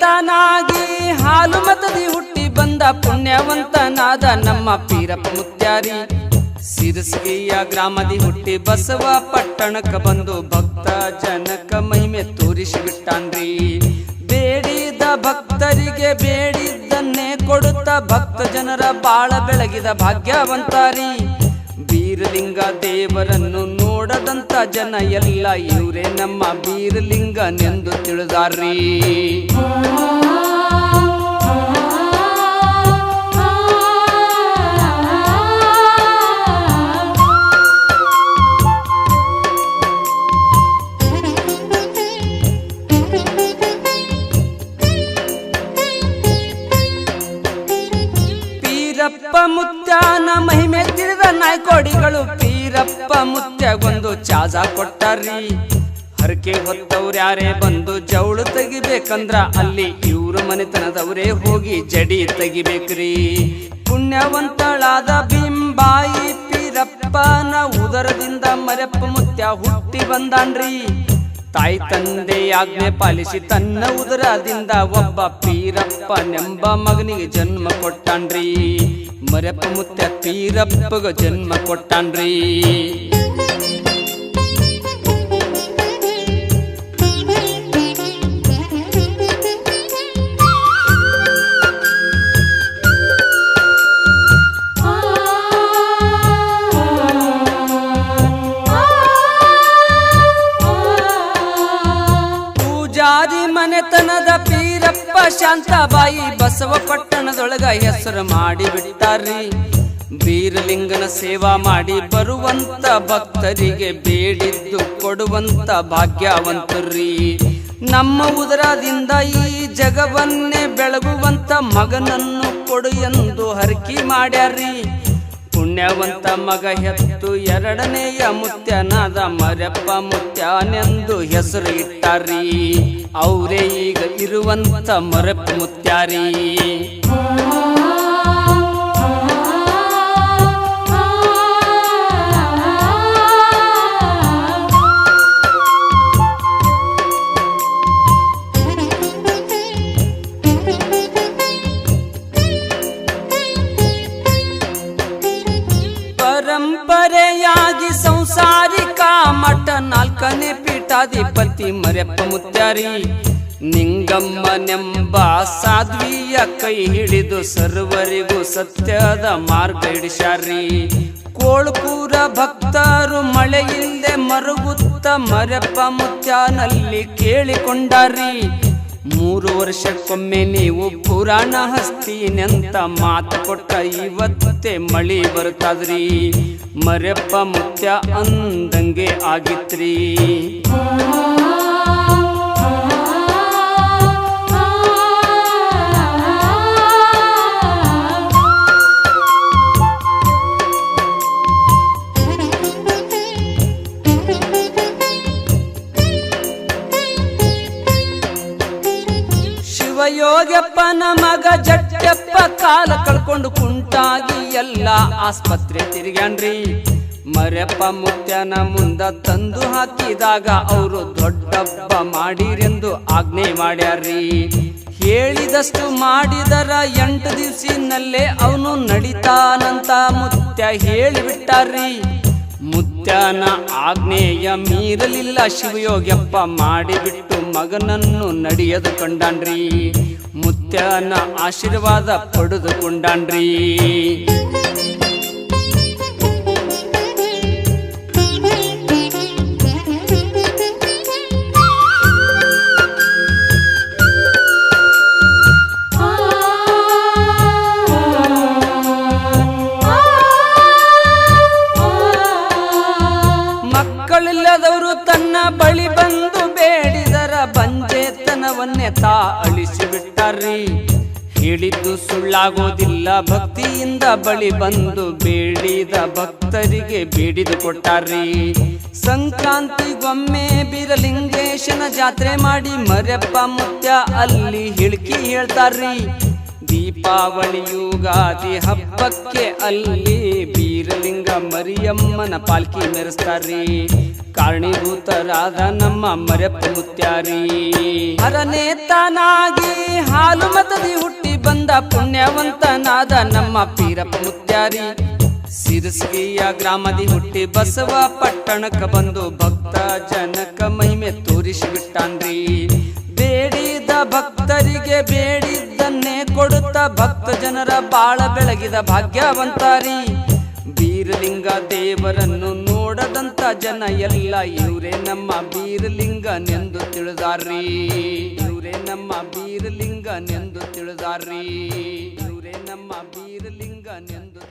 ಹರನೇ ತಾನಾಗಿ ಹಾಲು ಮತದಿ ಹುಟ್ಟಿ ಬಂದ ಪುಣ್ಯವಂತನಾದ ನಮ್ಮ ಪೀರಪ್ಪ ಮುತ್ಯಾರಿ. ಸಿರಸಗಿಯ ಗ್ರಾಮದಿ ಹುಟ್ಟಿ ಬಸವ ಪಟ್ಟಣಕ್ಕ ಬಂದು ಭಕ್ತ ಜನಕ ಮಹಿಮೆ ತೋರಿಸಿ ಬಿಟ್ಟಾನ್ರಿ ಬೇಡಿದ ಭಕ್ತರಿಗೆ ಬೇಡಿದ್ದನ್ನೇ ಕೊಡುತ್ತ ಭಕ್ತ ಜನರ ಬಾಳ ಬೆಳಗಿದ ಭಾಗ್ಯವಂತಾರಿ. ಬೀರಲಿಂಗ ದೇವರನ್ನು ನೋಡದಂತ ಜನ ಎಲ್ಲ ಇವರೇ ನಮ್ಮ ಬೀರಲಿಂಗನೆಂದು ತಿಳಿದಾರ್ರಿ. ಮಹಿಮೆ ತಿಳಿದ ನಾಯ್ಕೋಡಿಗಳು ಪೀರಪ್ಪ ಮುತ್ಯಗೊಂದು ಚಾಜ ಕೊಟ್ಟಾರ್ರಿ ಹರಕೆ ಹೊತ್ತವ್ರು ಯಾರೇ ಬಂದು ಜವಳು ತೆಗಿಬೇಕಂದ್ರ ಅಲ್ಲಿ ಇವ್ರ ಮನೆತನದವರೇ ಹೋಗಿ ಜಡಿ ತೆಗಿಬೇಕ್ರಿ. ಪುಣ್ಯವಂತಳಾದ ಬಿಂಬಾಯಿ ಪೀರಪ್ಪನ ಉದರದಿಂದ ಮರೆಪ್ಪ ಮುತ್ಯ ಹುಟ್ಟಿ ಬಂದಾನ್ರಿ. ತಾಯಿ ತಂದೆ ಆಜ್ಞೆ ಪಾಲಿಸಿ ತನ್ನ ಉದರದಿಂದ ಒಬ್ಬ ಪೀರಪ್ಪನೆಂಬ ಮಗನಿಗೆ ಜನ್ಮ ಕೊಟ್ಟಾನ್ರಿ. ಮರೆಪ್ಪ ಮುತ್ತ ಪೀರಪ್ಪಗ ಜನ್ಮ ಕೊಟ್ಟಾನ್ರಿ. ಶಾಂತಾಬಾಯಿ ಬಸವ ಪಟ್ಟಣದೊಳಗ ಹೆಸರು ಮಾಡಿ ಬಿಟ್ಟಾರ್ರಿ ಬೀರಲಿಂಗನ ಸೇವಾ ಮಾಡಿ ಬರುವಂತ ಭಕ್ತರಿಗೆ ಬೇಡಿದ್ದು ಕೊಡುವಂತ ಭಾಗ್ಯವಂತರ್ರಿ. ನಮ್ಮ ಉದರದಿಂದ ಈ ಜಗವನ್ನೇ ಬೆಳಗುವಂತ ಮಗನನ್ನು ಕೊಡು ಎಂದು ಹರಕಿ ಮಾಡ್ಯಾರ್ರಿ. ಪುಣ್ಯವಂತ ಮಗ ಹೆತ್ತು ಎರಡನೆಯ ಮುತ್ಯನಾದ ಮರೆಪ್ಪ ಮುತ್ಯನೆಂದು ಹೆಸರು ಇಟ್ಟಾರಿ. ಅವರೇ ಈಗ ಇರುವಂತ ಮರೆಪ್ಪ ಮುತ್ಯಾರಿ. ಪೀಠಾಧಿಪತಿ ಮರೆಪ್ಪ ಮುತ್ಯಾರಿ, ನಿಂಗಮ್ಮನೆಂಬ ಸಾಧ್ವಿಯ ಕೈ ಹಿಡಿದು ಸರ್ವರಿಗೂ ಸತ್ಯದ ಮಾರ್ಗ ಹಿಡಿಸಾರಿ ಕೋಳ್ಪೂರ ಭಕ್ತರು ಮಳೆಯಿಂದ ಮರುಗುತ್ತ ಮರೆಪ್ಪ ಮುತ್ಯಾನಲ್ಲಿ ಕೇಳಿಕೊಂಡಾರಿ ಮೂರು ವರ್ಷಕ್ಕೊಮ್ಮೆ ನೀವು ಪುರಾಣ ಹಸ್ತೀನೆಂತ ಮಾತು ಕೊಟ್ಟ ಇವತ್ತೇ ಮಳಿ ಬರ್ತದ್ರಿ ಮರೆಪ್ಪ ಮುತ್ಯ ಅಂದಂಗೆ ಆಗಿತ್ರಿ. ಶಿವಯೋಗಪ್ಪನ ಮಗ ಜಟ್ಟಪ್ಪ ಕಾಲ ಕಳ್ಕೊಂಡು ಕುಂಟಾಗಿ ಎಲ್ಲ ಆಸ್ಪತ್ರೆ ತಿರುಗ್ಯಾನ್ರಿ. ಮರೆಪ್ಪ ಮುತ್ಯನ ಮುಂದ ತಂದು ಹಾಕಿದಾಗ ಅವರು ದೊಡ್ಡಪ್ಪ ಮಾಡಿರೆಂದು ಆಜ್ಞೆ ಮಾಡ್ಯಾರ್ರಿ. ಹೇಳಿದಷ್ಟು ಮಾಡಿದರ ಎಂಟು ದಿವಸಿನಲ್ಲೇ ಅವನು ನಡಿತಾನಂತ ಮುತ್ಯ ಹೇಳಿಬಿಟ್ಟಾರ್ರಿ. ಮುತ್ಯನ ಆಜ್ಞೆಯ ಮೀರಲಿಲ್ಲ ಶಿವಯೋಗ್ಯಪ್ಪ ಮಾಡಿಬಿಟ್ಟು ಮಗನನ್ನು ನಡೆಯದು ಕಂಡಾನ್ರಿ. ಮುತ್ಯನ ಆಶೀರ್ವಾದ ಪಡೆದುಕೊಂಡಾನ್ರಿ. ತಾ ಅಳಿಸಿ ಬಿಟ್ಟಾರ್ರಿ ಹೇಳಿದ್ದು ಸುಳ್ಳಾಗೋದಿಲ್ಲ, ಭಕ್ತಿಯಿಂದ ಬಳಿ ಬಂದು ಬೇಡಿದ ಭಕ್ತರಿಗೆ ಬೇಡಿದು ಕೊಟ್ಟಾರ್ರಿ. ಸಂಕ್ರಾಂತಿಗೊಮ್ಮೆ ಬೀರಲಿಂಗೇಶನ ಜಾತ್ರೆ ಮಾಡಿ ಮರೆಪ್ಪ ಮುತ್ಯ ಅಲ್ಲಿ ಹಿಳ್ಕಿ ಹೇಳ್ತಾರ್ರಿ. ದೀಪಾವಳಿ ಯುಗಾದಿ ಹಬ್ಬಕ್ಕೆ ಅಲ್ಲಿ ಬೀರಲಿಂಗ ಮರಿಯಮ್ಮನ ಪಾಲ್ಕಿ ಮೆರೆಸ್ತಾರ್ರಿ. ಕಾರಣೀಭೂತರಾದ ನಮ್ಮ ಮರೆಪ್ಪ ಮುತ್ಯಾರಿ. ಹರನೇ ತಾನಾಗಿ ಹಾಲು ಮತದಿ ಹುಟ್ಟಿ ಬಂದ ಪುಣ್ಯವಂತನಾದ ನಮ್ಮ ಪೀರಪ್ಪ ಮುತ್ಯಾರಿ. ಸಿರಸಗಿಯ ಗ್ರಾಮದಿ ಹುಟ್ಟಿ ಬಸವ ಪಟ್ಟಣಕ್ಕ ಬಂದು ಭಕ್ತ ಜನಕ ಮಹಿಮೆ ತೋರಿಸಿ ಬಿಟ್ಟಾನ್ರಿ ಬೇಡಿದ ಭಕ್ತರಿಗೆ ಬೇಡಿದ್ದನ್ನೇ ಕೊಡುತ್ತ ಭಕ್ತ ಜನರ ಬಾಳ ಬೆಳಗಿದ ಭಾಗ್ಯವಂತಾರಿ. ಬೀರಲಿಂಗ ದೇವರನ್ನು ನೋಡದಂತ ಜನ ಎಲ್ಲ ಇವರೇ ನಮ್ಮ ಬೀರಲಿಂಗನೆಂದು ತಿಳಿದಾರ್ರಿ. ಇವರೇ ನಮ್ಮ ಬೀರಲಿಂಗನೆಂದು ತಿಳಿದಾರ್ರಿ. ಇವರೇ ನಮ್ಮ ಬೀರಲಿಂಗ